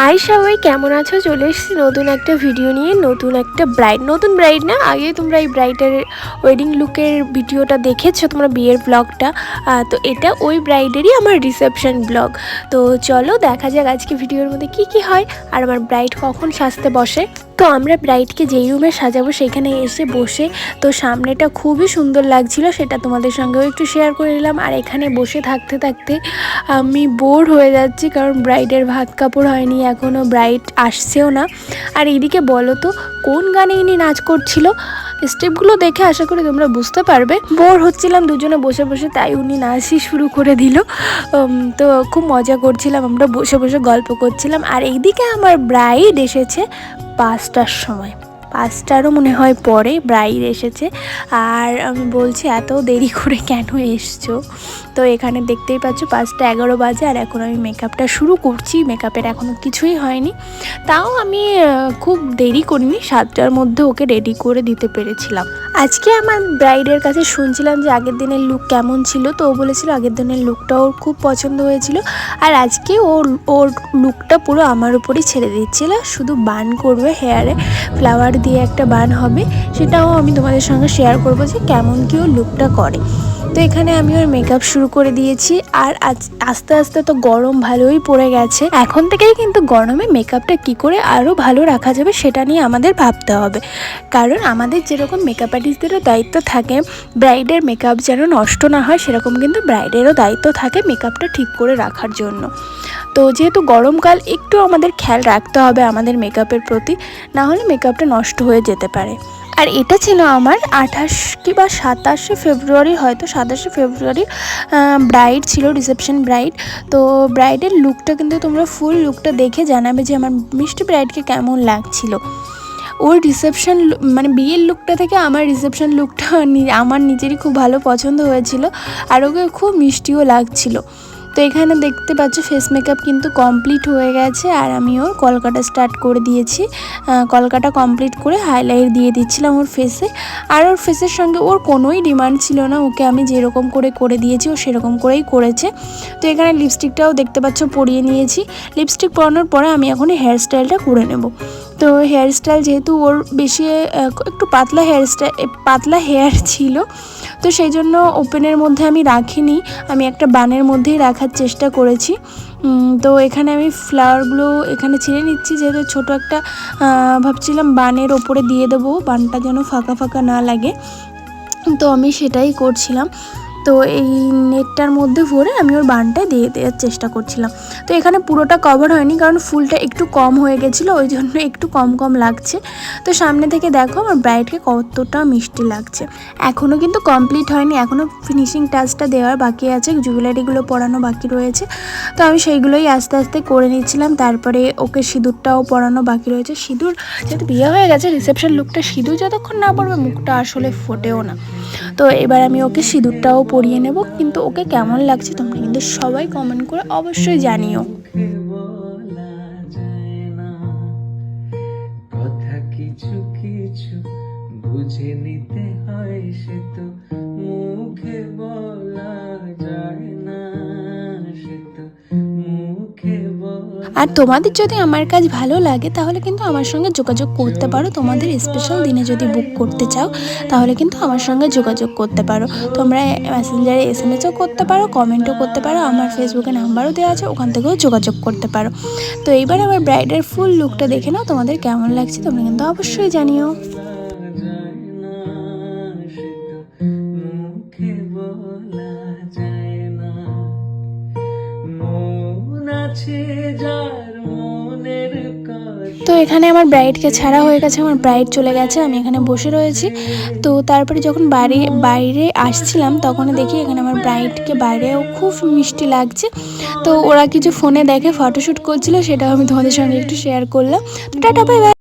High সবাই, কেমন আছো? চলে এসেছি নতুন একটা ভিডিও নিয়ে, নতুন একটা ব্রাইড নতুন ব্রাইড না, আগে তোমরা এই ব্রাইডের ওয়েডিং লুকের ভিডিওটা দেখেছ, তোমরা বিয়ের ব্লগটা তো এটা ওই ব্রাইডেরই আমার রিসেপশন ব্লগ তো চলো, দেখা যাক আজকে ভিডিওর মধ্যে কি কি হয়, আর আমার ব্রাইড কখন সাজতে বসে। তো আমরা ব্রাইডকে যেই রুমে সাজাবো সেখানে এসে বসে, তো সামনেটা খুবই সুন্দর লাগছিল, সেটা তোমাদের সঙ্গেও একটু শেয়ার করে নিলাম। আর এখানে বসে থাকতে থাকতে আমি বোর হয়ে যাচ্ছি, কারণ ব্রাইডের ভাত কাপড় হয়নি এখনও ব্রাইড আসছেও না। আর এদিকে বলো তো, কোন গানে ইনি নাচ করছিল? স্টেপগুলো দেখে আশা করি তোমরা বুঝতে পারবে। বোর হচ্ছিলাম, দুজনে বসে বসে তাই উনি নাচই শুরু করে দিল। তো খুব মজা করছিলাম, আমরা বসে বসে গল্প করছিলাম। আর এইদিকে আমার ব্রাইড এসেছে পাঁচটার সময়। পাঁচটারও মনে হয় পরে ব্রাইড এসেছে। আর আমি বলছি, এত দেরি করে কেন এসছো? তো এখানে দেখতেই পাচ্ছ, পাঁচটা এগারো বাজে আর এখন আমি মেকআপটা শুরু করছি। মেকআপের এখনও কিছুই হয়নি। তাও আমি খুব দেরি করিনি, সাতটার মধ্যে ওকে রেডি করে দিতে পেরেছিলাম। আজকে আমার ব্রাইডের কাছে শুনছিলাম যে আগের দিনের লুক কেমন ছিল, তো ও বলেছিল আগের দিনের লুকটা ওর খুব পছন্দ হয়েছিল। আর আজকে ওর ওর লুকটা পুরো আমার উপরই ছেড়ে দিচ্ছিল, শুধু বান করবে হেয়ারে ফ্লাওয়ার দিয়ে একটা বান হবে, সেটাও আমি তোমাদের সঙ্গে শেয়ার করব যে কেমন কি ও লুকটা করে। তো এখানে আমি ওর মেকআপ শুরু করে দিয়েছি আর আজ- আস্তে আস্তে তো গরম ভালোই পড়ে গেছে। এখন থেকেই কিন্তু গরমে মেকআপটা কি করে আরও ভালো রাখা যাবে সেটা নিয়ে আমাদের ভাবতে হবে। কারণ আমাদের যেরকম মেকআপ আর্টিস্টদেরও দায়িত্ব থাকে ব্রাইডের মেকআপ যেন নষ্ট না হয়, সেরকম কিন্তু ব্রাইডেরও দায়িত্ব থাকে মেকআপটা ঠিক করে রাখার জন্য। তো যেহেতু গরমকাল, একটু আমাদের খেয়াল রাখতে হবে আমাদের মেকআপের প্রতি, না হলে মেকআপটা নষ্ট হয়ে যেতে পারে। আর এটা ছিল আমার আঠাশ কি বা সাতাশে ফেব্রুয়ারি, হয়তো সাতাশে ফেব্রুয়ারি ব্রাইড ছিল রিসেপশন ব্রাইড তো ব্রাইডের লুকটা কিন্তু তোমরা ফুল লুকটা দেখে জানাবে যে আমার মিষ্টি ব্রাইডকে কেমন লাগছিল। ওর রিসেপশন মানে বিয়ের লুকটা থেকে আমার রিসেপশন লুকটা আমার নিজেরই খুব ভালো পছন্দ হয়েছিল। আর ওকে খুব মিষ্টিও লাগছিল। তো এখানে দেখতে পাচ্ছ ফেস মেকআপ কিন্তু কমপ্লিট হয়ে গেছে আর আমি ওর কলকাটা স্টার্ট করে দিয়েছি। কলকাটা কমপ্লিট করে হাইলাইট দিয়ে দিচ্ছিলাম ওর ফেসে আর ওর ফেসের সঙ্গে ওর কোনোই ডিমান্ড ছিল না। ওকে আমি যেরকম করে করে দিয়েছি, ও সেরকম করেই করেছে। তো এখানে লিপস্টিকটাও দেখতে পাচ্ছ পরিয়ে নিয়েছি। লিপস্টিক পরানোর পরে আমি এখন হেয়ার স্টাইলটা করে নেব। তো হেয়ার স্টাইল যেহেতু ওর বেশি একটু পাতলা হেয়ার স্টাইল পাতলা হেয়ার ছিল, তো সেই জন্য ওপেনের মধ্যে আমি রাখিনি। আমি একটা বানের মধ্যেই রাখার চেষ্টা করেছি। তো এখানে আমি ফ্লাওয়ারগুলো এখানে ছিঁড়ে নিচ্ছি, যেহেতু ছোট একটা ভাবছিলাম বানের ওপরে দিয়ে দেবো, বানটা যেন ফাঁকা ফাঁকা না লাগে। তো আমি সেটাই করছিলাম। তো এই নেটটার মধ্যে ভরে আমি ওর বানটা দিয়ে দেওয়ার চেষ্টা করছিলাম। তো এখানে পুরোটা কভার হয়নি, কারণ ফুলটা একটু কম হয়ে গেছিল, ওই জন্য একটু কম কম লাগছে। তো সামনে থেকে দেখো আমার ব্রাইডকে কতটা মিষ্টি লাগছে। এখনও কিন্তু কমপ্লিট হয়নি এখনও ফিনিশিং টাচটা দেওয়ার বাকি আছে জুয়েলারিগুলো পরানো বাকি রয়েছে। তো আমি সেইগুলোই আস্তে আস্তে করে নিচ্ছিলাম, তারপরে ওকে সিঁদুরটাও পরানো বাকি রয়েছে। সিঁদুর যেহেতু বিয়ে হয়ে গেছে রিসেপশন লুকটা সিঁদুর যতক্ষণ না পড়বে মুখটা আসলে ফোটেও না। তো এবার আমি ওকে সিঁদুরটাও পরিয়ে নেব, কিন্তু ওকে কেমন লাগছে তোমরা কিন্তু সবাই কমেন্ট করে অবশ্যই জানিও। কথা কিছু কিছু বুঝে নিতে হয় সে তো মুখে বলা। আর তোমাদের যদি আমার কাজ ভালো লাগে, তাহলে কিন্তু আমার সঙ্গে যোগাযোগ করতে পারো। তোমাদের স্পেশাল দিনে যদি বুক করতে চাও, তাহলে কিন্তু আমার সঙ্গে যোগাযোগ করতে পারো। তোমরা মেসেঞ্জারে এস এম এসও করতে পারো কমেন্টও করতে পারো, আমার ফেসবুকে নাম্বারও দেওয়া আছে, ওখান থেকেও যোগাযোগ করতে পারো। তো এইবার আমার ব্রাইডের ফুল লুকটা দেখে নাও, তোমাদের কেমন লাগছে তোমরা কিন্তু অবশ্যই জানিও। বলা আছে তো এখানে আমার ব্রাইডকে ছাড়া হয়ে গেছে, আমার ব্রাইড চলে গেছে, আমি এখানে বসে রয়েছি। তো তারপরে যখন বাড়ি, বাইরে আসছিলাম তখন দেখি এখানে আমার ব্রাইডকে বাইরেও খুব মিষ্টি লাগছে। তো ওরা কিছু ফোনে দেখে ফটোশ্যুট করছিল, সেটাও আমি তোমাদের সঙ্গে একটু শেয়ার করলাম। তো টাটা বাই বাই